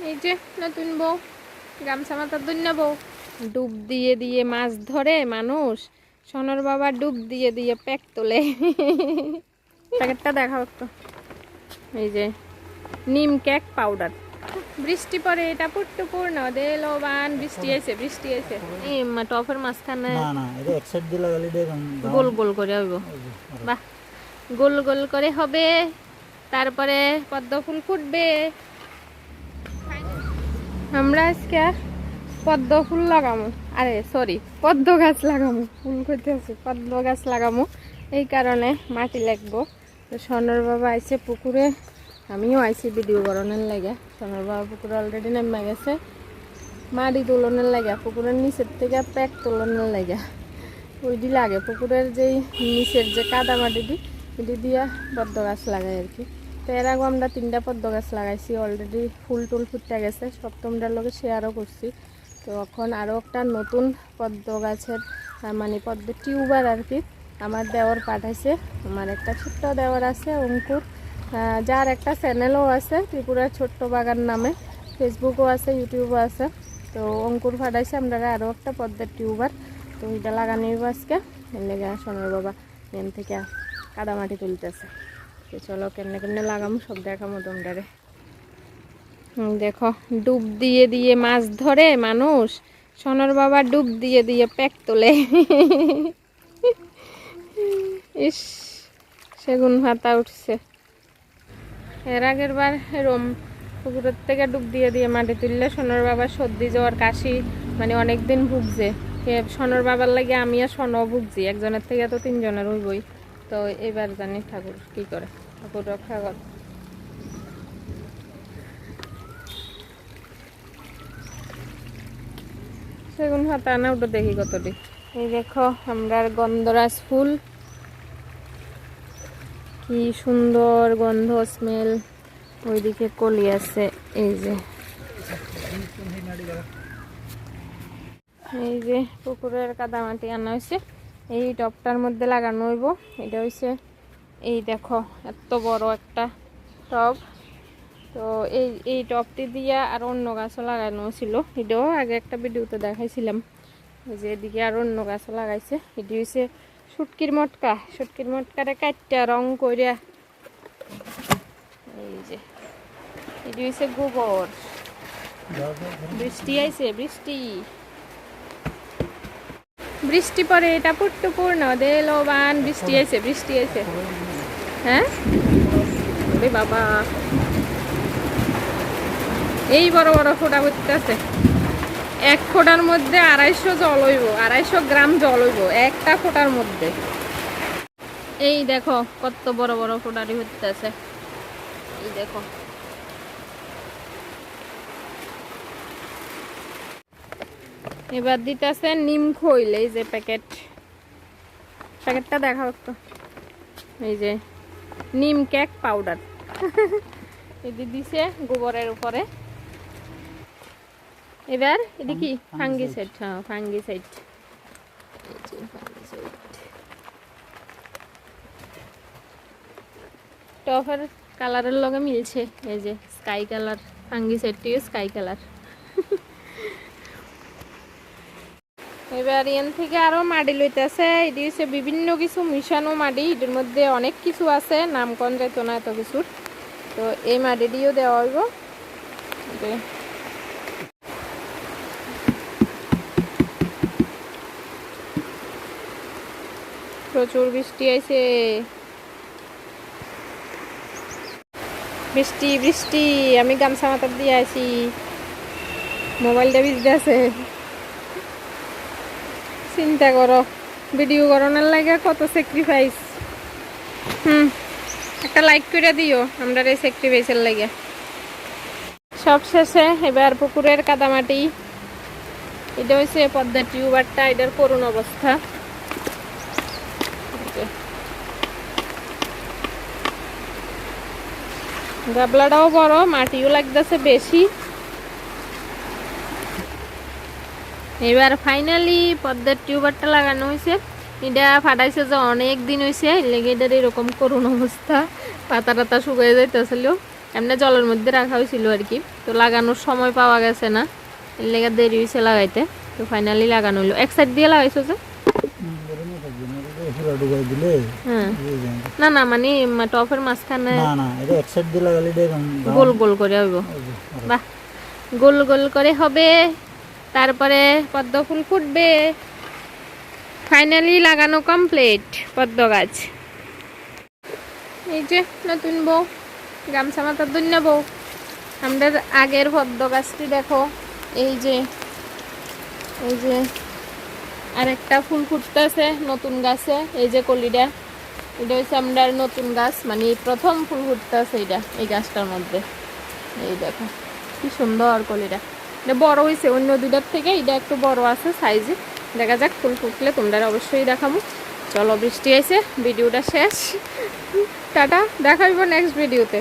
এই যে নতুন বউ গামছা মাথার দুন্য বউ। ডুব দিয়ে দিয়ে মাছ ধরে মানুষ সোনার বাবা ডুব দিয়ে দিয়ে প্যাক তোলে। প্যাকেটটা দেখা তো এই যে নিম কেক পাউডার। বৃষ্টি পরে এটা পুট্টু পূর্ণ দেলবান বৃষ্টি এসে বৃষ্টি এসে এই মা- টপের মাঝখানে না না এটা এক সাইড দিয়ে লাগালে গোল গোল করে হইব। বাহ গোল গোল করে হবে তারপরে পদ্ম ফুল ফুটবে আমরা আজকে পদ্ম ফুল লাগামো। আরে সরি পদ্ম গাছ লাগামো। ফুল করতে আছে পদ্ম গাছ লাগামো। এই কারণে মাটি লাগবো। তো সোনার বাবা আইছে পুকুরে, আমিও আইছি ভিডিও করানোর লাগে। সোনার বাবা পুকুরে অলরেডি নেমে গেছে। মাটি তোলনের লাগে, পুকুরের নিচের থেকে প্যাক তোলনের লাগে। ওইটি লাগে, পুকুরের যেই নিচের যে কাদা মাটিটি এটি দিয়া পদ্ম গাছ লাগাই আর কি। তো এর আগে আমরা তিনটা পদ্ম গাছ লাগাইছি অলরেডি ফুল টুল ফুটতে গেছে, সব সপ্তমটার লোকে শেয়ারও করছি। তো এখন আরও একটা নতুন পদ্ম গাছের মানে পদ্ম টিউবার আর কি আমার দেওয়ার পাঠাইছে। আমার একটা ছোট্ট দেওয়ার আছে, অঙ্কুর যার একটা চ্যানেলও আছে, ত্রিপুরার ছোট্ট বাগান নামে। ফেসবুকও আছে ইউটিউবও আছে। তো অঙ্কুর ফাটাইছে আমরা আরও একটা পদ্মের টিউবার। তো এটা লাগানো আজকে। লেগে সোনার বাবা এন থেকে কাদামাটি তুলতেছে। তো চলো কেমনে কেমনে লাগামো, সব দেখামো তোমরারে দেখো, ডুব দিয়ে দিয়ে মাছ ধরে মানুষ। সোনার বাবা ডুব দিয়ে দিয়ে প্যাক তোলে। ইস, সেগুন ভাতা উঠছে। এর আগের বার এরম পুকুরের থেকে ডুব দিয়ে দিয়ে মাটি তুললে সোনার বাবা সর্দি, জ্বর, কাশি মানে অনেক দিন ভুগছে সোনার বাবার লাগে আমি আর সোনও ভুগছি, একজনের থেকে তো তিনজনের হইবই। তো এবার জানি ঠাকুর কি করে। ঠাকুর রক্ষা কর। সেগুন হাতা না, ওটা দেখি কতটি। এই দেখো আমরা গন্ধরাজ ফুল। কি সুন্দর গন্ধ স্মেল ওইদিকে কলি আছে, এই যে। এই যে পুকুরের কাদামাটি আনা হয়েছে, এই টপটার মধ্যে লাগানো হইব। এটা হইছে এই দেখো, এত বড় একটা টব। তো এই এই টপটি দিয়া আর অন্য গাছও লাগানো ছিল। এটাও আগে একটা ভিডিওতে দেখাইছিলাম। যে এদিকে আর অন্য গাছও লাগাইছে। এটি হইছে সুটকির মটকা। সুটকির মটকারে কাটটা রং কইরা এই যে, এটি হইছে গোবর। বৃষ্টি আইছে, বৃষ্টি। বৃষ্টি পরে এটা পুট্টু পূর্ণ। দেলবান, বৃষ্টি আইছে বৃষ্টি আইছে। হ্যাঁ? বাবা। এই বড় বড় ফোটা করতেছে এক ফোটার মধ্যে আড়াইশো জল হইব, আড়াইশো গ্রাম জল হইব, একটা ফোটার মধ্যে। এই দেখো, কত বড় বড় ফোটারি হইতেছে। এই দেখো। এবার দিতেছে নিম খইল এই যে প্যাকেট। প্যাকেটটা দেখাও একটু। এই যে। নিম কেক পাউডার। এটি দিছে গোবরের উপরে। এবার এটি কি? ফাঙ্গিসাইড হ্যাঁ ফাঙ্গিসাইড। টফের কালারের লগে মিলছে। এই যে স্কাই কালার ফাঙ্গি ফাঙ্গিসাইডটিও স্কাই কালার। এবার এন থেকে আরও মাটি লইতেছে। এটি হচ্ছে বিভিন্ন কিছু মিশানো মাটি। এটির মধ্যে অনেক কিছু আছে। নাম কন যাইতো না এত কিছুর। তো এই মাটিটিও দেওয়া হইব। প্রচুর বৃষ্টি আইছে। বৃষ্টি বৃষ্টি। আমি গামছা মাথার দিয়ে আছি মোবাইলটা ভিজতে আছে চিন্তা করো। ভিডিও করানোর লাগে কত স্যাক্রিফাইস হুম, একটা লাইক করে দিও আমরা এই স্যাক্রিফাইসের লাগে। সব শেষে এবার পুকুরের কাদামাটি। এটা হচ্ছে পদ্মা টিউবারটা, এটার করুণ অবস্থা। গাবলাটাও বড়, মাটিও লাগতেছে বেশি। এবার ফাইনালি পদ্মার টিউবারটা লাগানো হয়েছে। এটা ফাটাইছে যে অনেক দিন হয়েছে লেগে এটার এরকম করুণ অবস্থা। পাতা টাতা শুকিয়ে যাইতেছিল। এমনি জলের মধ্যে রাখা হয়েছিল আর কি। তো লাগানোর সময় পাওয়া গেছে না। এর লেগে দেরি হয়েছে লাগাইতে। তো ফাইনালি লাগানো হলো। এক সাইড দিয়ে লাগাইছো যে? না হ্যাঁ। না না মানে টপের মাঝখানে গোল গোল করে হইব। বাহ। গোল গোল করে হবে। তারপরে পদ্ম ফুল ফুটবে। ফাইনালি লাগানো কমপ্লিট পদ্ম গাছ। এই যে নতুন বউ, গামছা মাথার দুন্য বউ। আমাদের আগের পদ্ম গাছটি দেখো, এই যে এই যে আরেকটা ফুল ফুটতেছে নতুন গাছে, এই যে কলিটা এটা হচ্ছে আমাদের নতুন গাছ মানে প্রথম ফুল ফুটতেছে এটা, এই গাছটার মধ্যে। এই দেখো, কি সুন্দর কলিটা এটা বড় হয়েছে অন্য দুটার থেকে এটা একটু বড় আছে সাইজে। দেখা যাক, ফুল ফুটলে তোমরা অবশ্যই দেখাবো চলো, বৃষ্টি এসে ভিডিওটা শেষ। টাটা দেখাইব নেক্সট ভিডিওতে